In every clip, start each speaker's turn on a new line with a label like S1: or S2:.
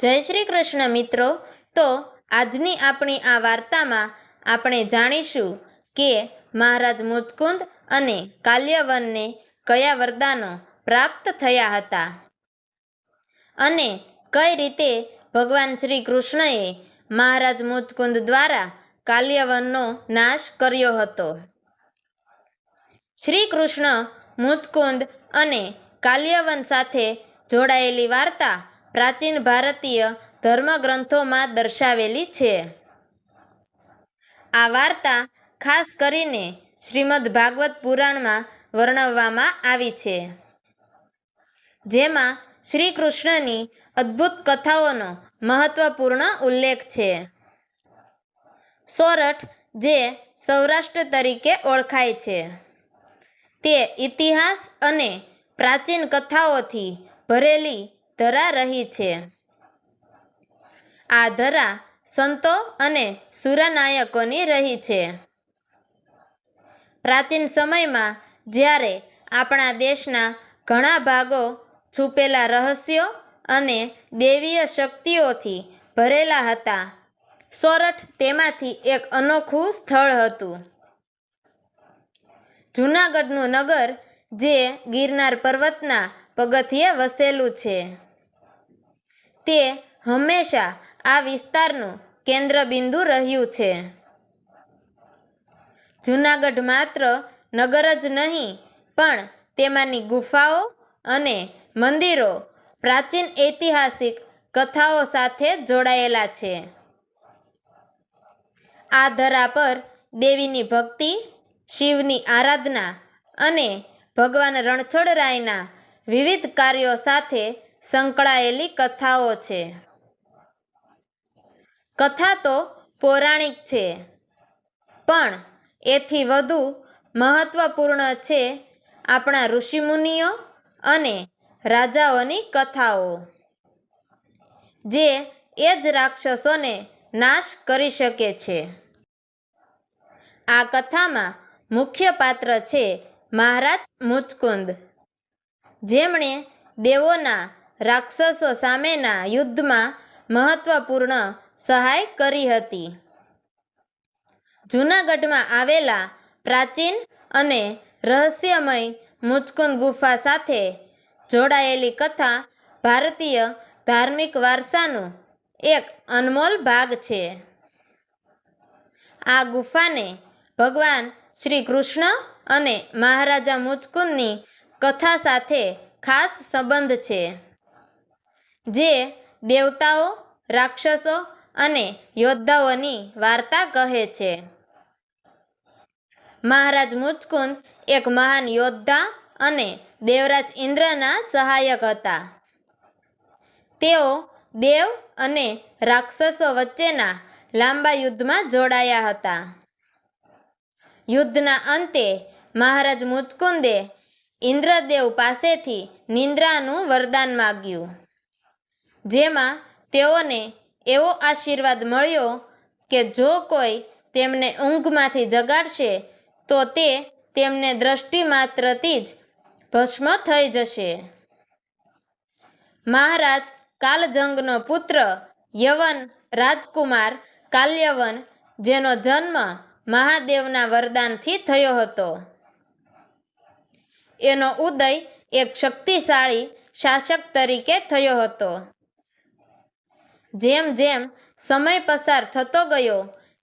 S1: જય શ્રી કૃષ્ણ મિત્રો. તો આજની આપણી આ વાર્તામાં આપણે જાણીશું કે મહારાજ મુચકુંદ અને કાલ્યવનને કયા વરદાનો પ્રાપ્ત થયા હતા અને કઈ રીતે ભગવાન શ્રી કૃષ્ણએ મહારાજ મુચકુંદ દ્વારા કાલ્યવનનો નાશ કર્યો હતો. શ્રી કૃષ્ણ મુતકુંદ અને કાલ્યવન સાથે જોડાયેલી વાર્તા પ્રાચીન ભારતીય ધર્મગ્રંથોમાં દર્શાવેલી છે. આ વાર્તા ખાસ કરીને શ્રીમદ ભાગવત પુરાણમાં વર્ણવવામાં આવી છે. જેમાં શ્રી કૃષ્ણની અદ્ભુત કથાઓનો મહત્વપૂર્ણ ઉલ્લેખ છે. સોરઠ જે સૌરાષ્ટ્ર તરીકે ઓળખાય છે. તે ઇતિહાસ અને પ્રાચીન કથાઓથી ભરેલી ધરા રહી છે. આ ધરા સંતો અને સુરનાયકોની રહી છે. પ્રાચીન સમયમાં જ્યારે આપણા દેશના ઘણા ભાગો છુપેલા રહસ્યો અને દૈવીય શક્તિઓથી ભરેલા હતા, સોરઠ તેમાંથી એક અનોખું સ્થળ હતું. જૂનાગઢનું નગર, જે ગિરનાર પર્વતના પગથિયે વસેલું છે. તે હંમેશા આ વિસ્તારનું કેન્દ્રબિંદુ રહ્યું છે. જૂનાગઢ માત્ર નગર જ નહીં, પણ તેમાંની ગુફાઓ અને મંદિરો પ્રાચીન ઐતિહાસિક કથાઓ સાથે જોડાયેલા છે. આ ધરા પર દેવીની ભક્તિ, શિવની આરાધના અને ભગવાન રણછોડરાયના વિવિધ કાર્યો સાથે સંકળાયેલી કથાઓ છે. કથા તો પૌરાણિક છે, પણ એથી વધુ મહત્વપૂર્ણ છે આપણા ઋષિમુનિઓ અને રાજાઓની કથાઓ, જે એ જ રાક્ષસોને નાશ કરી શકે છે. આ કથામાં મુખ્ય પાત્ર છે મહારાજ મુચકુંદ, જેમણે દેવોના રાક્ષસો સામેના યુદ્ધમાં મહત્વપૂર્ણ સહાય કરી હતી. જૂનાગઢમાં આવેલા પ્રાચીન અને રહસ્યમય મુચકુંદ ગુફા સાથે જોડાયેલી કથા ભારતીય ધાર્મિક વારસાનું એક અનમોલ ભાગ છે. આ ગુફાને ભગવાન શ્રી કૃષ્ણ અને મહારાજા મુચકુંદની કથા સાથે ખાસ સંબંધ છે. જે દેવતાઓ, રાક્ષસો અને યોદ્ધાઓની વાર્તા કહે છે. મહારાજ મુચકુંદ એક મહાન યોદ્ધા અને દેવરાજ ઇન્દ્રના સહાયક હતા. તેઓ દેવ અને રાક્ષસો વચ્ચેના લાંબા યુદ્ધમાં જોડાયા હતા. યુદ્ધના અંતે મહારાજ મુચકુંદે ઇન્દ્રદેવ પાસેથી નિંદ્રાનું વરદાન માગ્યું. જેમાં તેઓને એવો આશીર્વાદ મળ્યો કે જો કોઈ તેમને ઊંઘમાંથી જગાડશે, તો તે તેમને દ્રષ્ટિ માત્રથી જ ભસ્મ થઈ જશે. મહારાજ કાલજંગનો પુત્ર યવન રાજકુમાર કાલ્યવન, જેનો જન્મ મહાદેવના વરદાનથી થયો હતો. એનો ઉદય એક શક્તિશાળી શાસક તરીકે થયો હતો. જેમ જેમ સમય પસાર થતો ગયો,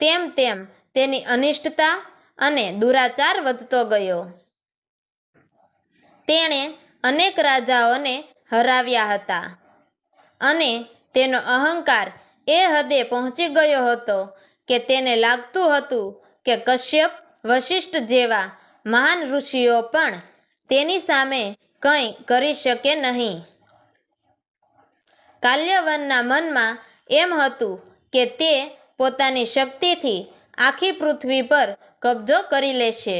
S1: તેમ તેમ તેની અનિષ્ટતા અને દુરાચાર વધતો ગયો. તેણે અનેક રાજાઓને હરાવ્યા હતા અને તેનો અહંકાર એ હદે પહોંચી ગયો હતો કે તેને લાગતું હતું કે કશ્યપ વશિષ્ઠ જેવા મહાન ઋષિઓ પણ તેની સામે કંઈ કરી શકે નહીં. કાલ્યવનના મનમાં એમ હતું કે તે પોતાની શક્તિથી આખી પૃથ્વી પર કબજો કરી લેશે.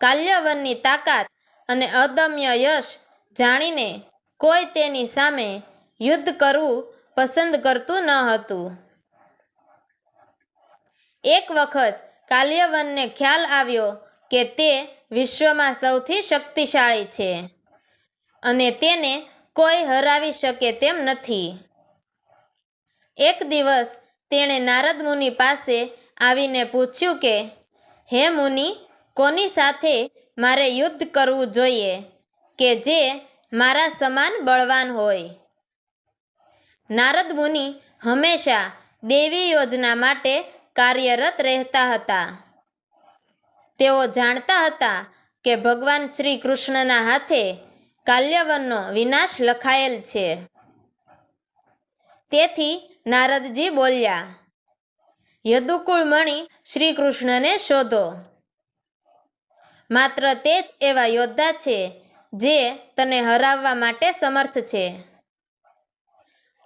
S1: કાલ્યવનની તાકાત અને અદમ્ય યશ જાણીને કોઈ તેની સામે યુદ્ધ કરવું પસંદ કરતું ન હતું. એક વખત કાલ્યવનને ખ્યાલ આવ્યો કે તે વિશ્વમાં સૌથી શક્તિશાળી છે અને તેને કોઈ હરાવી શકે તેમ નથી. એક દિવસ તેણે નારદ મુનિ પાસે આવીને પૂછ્યું કે, હે મુનિ, કોની સાથે મારે યુદ્ધ કરવું જોઈએ કે જે મારા સમાન બળવાન હોય? નારદ મુનિ હંમેશા દેવી યોજના માટે કાર્યરત રહેતા હતા. તેઓ જાણતા હતા કે ભગવાન શ્રી કૃષ્ણના હાથે કાલ્યવનનો વિનાશ લખાયેલ છે. તેથી નારદજી બોલ્યા, યદુકુળ મણિ શ્રી કૃષ્ણને શોધો. માત્ર તે જ એવા યોદ્ધા છે જે તને હરાવવા માટે સમર્થ છે.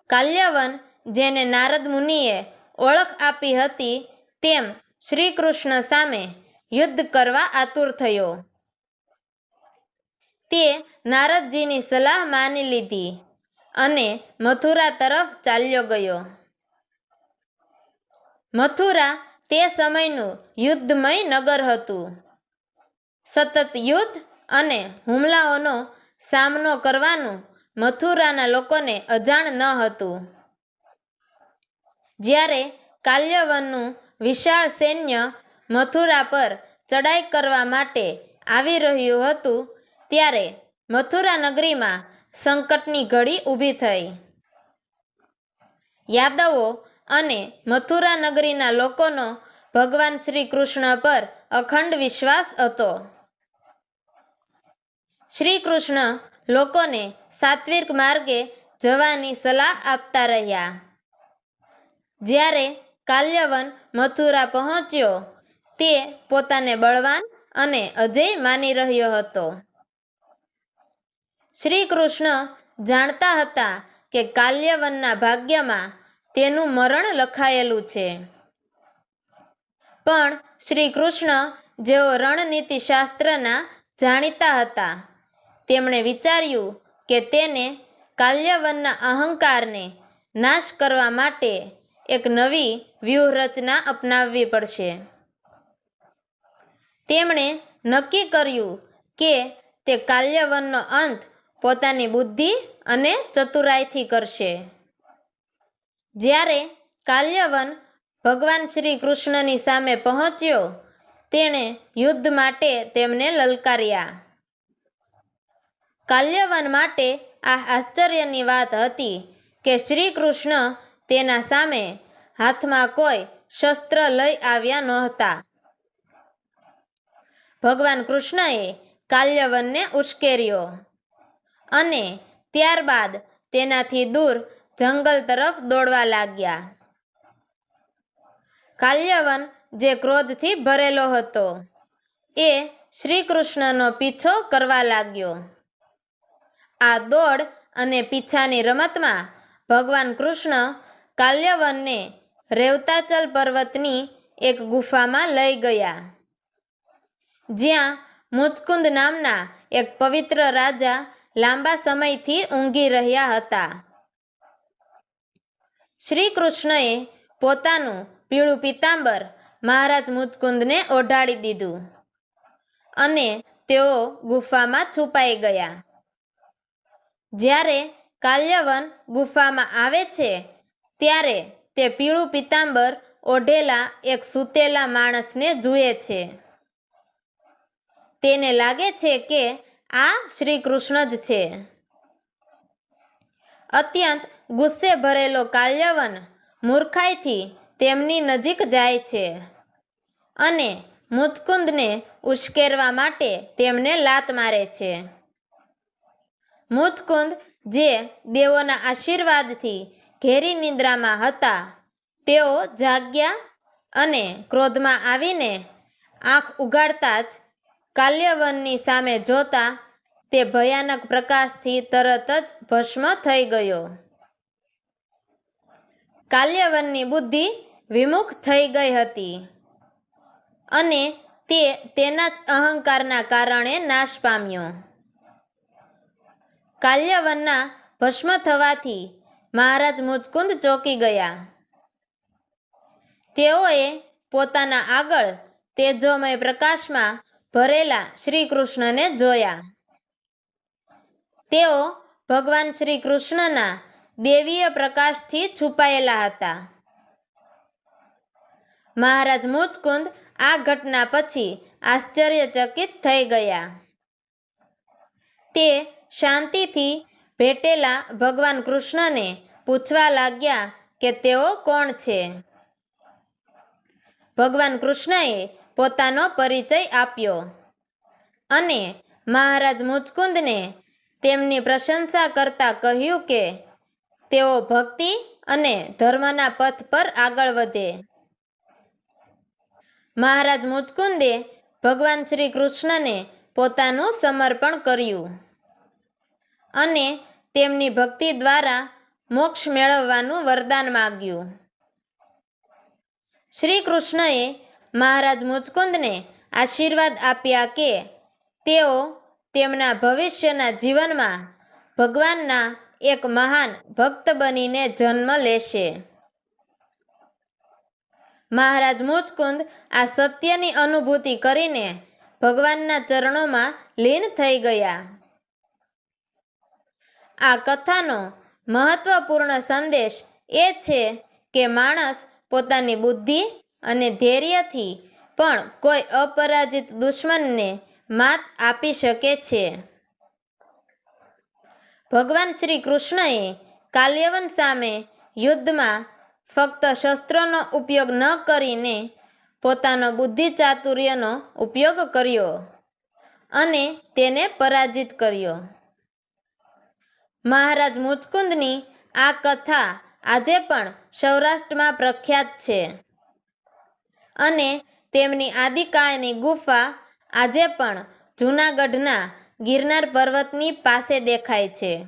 S1: કાલ્યવન જેને નારદ મુનિએ ઓળખ આપી હતી તેમ શ્રી કૃષ્ણ સામે યુદ્ધ કરવા આતુર થયો. તે નારદજીની સલાહ માની લીધી અને મથુરા તરફ ચાલ્યો ગયો. મથુરા તે સમયનું યુદ્ધમય નગર હતું. સતત યુદ્ધ અને હુમલાઓનો સામનો કરવાનું મથુરાના લોકોને અજાણ ન હતું. જ્યારે કાલ્યવનનું વિશાળ સૈન્ય મથુરા પર ચડાઈ કરવા માટે આવી રહ્યું હતું ત્યારે મથુરા નગરીમાં સંકટની ઘડી ઊભી થઈ. યાદવો અને મથુરા નગરીના લોકોનો ભગવાન શ્રી કૃષ્ણ પર અખંડ વિશ્વાસ હતો. શ્રી કૃષ્ણ લોકોને સાત્વિક માર્ગે જવાની સલાહ આપતા રહ્યા. જ્યારે કાલ્યવન મથુરા પહોંચ્યો, તે પોતાને બળવાન અને અજય માની રહ્યો હતો. શ્રી કૃષ્ણ જાણતા હતા કે કાલ્યવનના ભાગ્યમાં તેનું મરણ લખાયેલું છે. પણ શ્રી કૃષ્ણ જેઓ રણનીતિ શાસ્ત્રના જાણીતા હતા, તેમણે વિચાર્યું કે તેને કાલ્યવનના અહંકારને નાશ કરવા માટે એક નવી વ્યૂહરચના અપનાવવી પડશે. તેમણે નક્કી કર્યું કે તે કાલ્યવનનો અંત પોતાની બુદ્ધિ અને ચતુરાઈથી કરશે. જ્યારે કાલ્યવન ભગવાન શ્રી કૃષ્ણની સામે પહોંચ્યો, તેણે યુદ્ધ માટે તેમને લલકાર્યા. કાલ્યવન માટે આ આશ્ચર્યની વાત હતી કે શ્રી કૃષ્ણ તેના સામે હાથમાં કોઈ શસ્ત્ર લઈ આવ્યા નહોતા. ભગવાન કૃષ્ણએ કાલ્યવનને ઉશ્કેર્યો. અને ત્યારબાદ તેનાથી દૂર જંગલ તરફ દોડવા લાગ્યા. કાલ્યવન જે ક્રોધથી ભરેલો હતો, એ શ્રી કૃષ્ણનો પીછો કરવા લાગ્યો. આ દોડ અને પીછાની રમતમાં ભગવાન કૃષ્ણ કાલ્યવનને રેવતાચલ પર્વતની એક ગુફામાં લઈ ગયા. જ્યાં મુચકુંદ નામના એક પવિત્ર રાજા લાંબા સમયથી ઊંઘી રહ્યા હતા. શ્રી કૃષ્ણએ પોતાનું પીળું પીતાંબર મહારાજ મુચકુંદને ઓઢાડી દીધું અને તેઓ ગુફામાં છુપાઈ ગયા. જ્યારે કાલ્યવન ગુફામાં આવે છે, ત્યારે તે પીળું પીતાંબર ઓઢેલા એક સૂતેલા માણસને જુએ છે. તેને લાગે છે કે આ શ્રી કૃષ્ણ જ છે. અત્યંત ગુસ્સે ભરેલો કાલ્યવન મૂર્ખાઈથી તેમની નજીક જાય છે અને મુચકુંદને ઉશ્કેરવા માટે તેમને લાત મારે છે. મુચકુંદ જે દેવોના આશીર્વાદથી ઘેરી નિદ્રામાં હતા, તેઓ જાગ્યા અને ક્રોધમાં આવીને આંખ ઉગાડતા જ કાલ્યવનની સામે જોતા તે ભયાનક પ્રકાશથી તરત જ ભસ્મ થઈ ગયો. કાલ્યવનની બુદ્ધિ વિમુખ થઈ ગઈ હતી અને તે તેના જ અહંકારના કારણે નાશ પામ્યો. કાલ્યવનના ભસ્મ થવાથી મહારાજ મુચકુંદ ચોંકી ગયા. તેઓએ પોતાના આગળ તેજોમય પ્રકાશમાં ભરેલા શ્રી કૃષ્ણને જોયા. તેઓ ભગવાન શ્રી કૃષ્ણના દેવીય પ્રકાશથી છુપાયેલા હતા. મહારાજ મુચકુંદ આ ઘટના પછી આશ્ચર્યચકિત થઈ ગયા. તે શાંતિથી ભેટેલા ભગવાન કૃષ્ણને પૂછવા લાગ્યા કે તેઓ કોણ છે? ભગવાન કૃષ્ણએ પોતાનો પરિચય આપ્યો. અને મહારાજ મુચકુંદને તેમની પ્રશંસા કરતા કહ્યું કે, તેઓ ભક્તિ અને ધર્મના પથ પર આગળ વધે. મહારાજ મુચકુંદે ભગવાન શ્રી કૃષ્ણને પોતાનું સમર્પણ કર્યું અને તેમની ભક્તિ દ્વારા મોક્ષ મેળવવાનું વરદાન માગ્યું. શ્રી કૃષ્ણએ મહારાજ મુચકુંદને આશીર્વાદ આપ્યા કે તેઓ તેમના ભવિષ્યના જીવનમાં ભગવાનના એક મહાન ભક્ત બનીને જન્મ લેશે. મહારાજ મુચકુંદ આ સત્યની અનુભૂતિ કરીને ભગવાનના ચરણોમાં લીન થઈ ગયા. આ કથાનો મહત્વપૂર્ણ સંદેશ એ છે કે માણસ પોતાની બુદ્ધિ અને ધૈર્યથી પણ કોઈ અપરાજિત દુશ્મનને માત આપી શકે છે. ભગવાન શ્રી કૃષ્ણએ કાલ્યવન સામે યુદ્ધમાં ફક્ત શસ્ત્રોનો ઉપયોગ ન કરીને પોતાનો બુદ્ધિ ચાતુર્યનો ઉપયોગ કર્યો અને તેને પરાજિત કર્યો. મહારાજ મુચકુંદની આ કથા આજે પણ સૌરાષ્ટ્રમાં પ્રખ્યાત છે. અને તેમની આદિકાળની ગુફા આજે પણ જૂનાગઢના ગિરનાર પર્વતની પાસે દેખાય છે.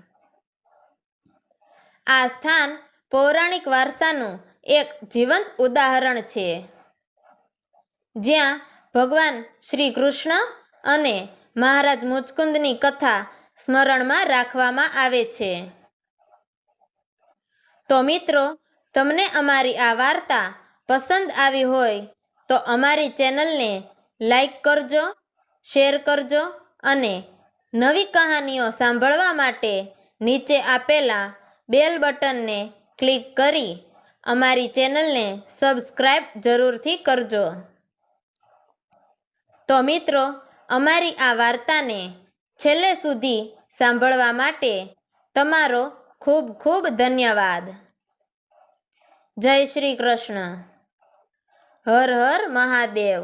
S1: આ સ્થાન પૌરાણિક વારસાનું એક જીવંત ઉદાહરણ છે. જ્યાં ભગવાન શ્રી કૃષ્ણ અને મહારાજ મુચકુંદની કથા સ્મરણમાં રાખવામાં આવે છે. તો મિત્રો, તમને અમારી આ વાર્તા પસંદ આવી હોય તો અમારી ચેનલને લાઈક કરજો, શેર કરજો અને નવી કહાનીઓ સાંભળવા માટે નીચે આપેલા બેલ બટનને ક્લિક કરી અમારી ચેનલને સબસ્ક્રાઈબ જરૂરથી કરજો. તો મિત્રો, અમારી આ વાર્તાને છેલ્લે સુધી સાંભળવા માટે તમારો ખૂબ ખૂબ ધન્યવાદ. જય શ્રી કૃષ્ણ. હર હર મહાદેવ.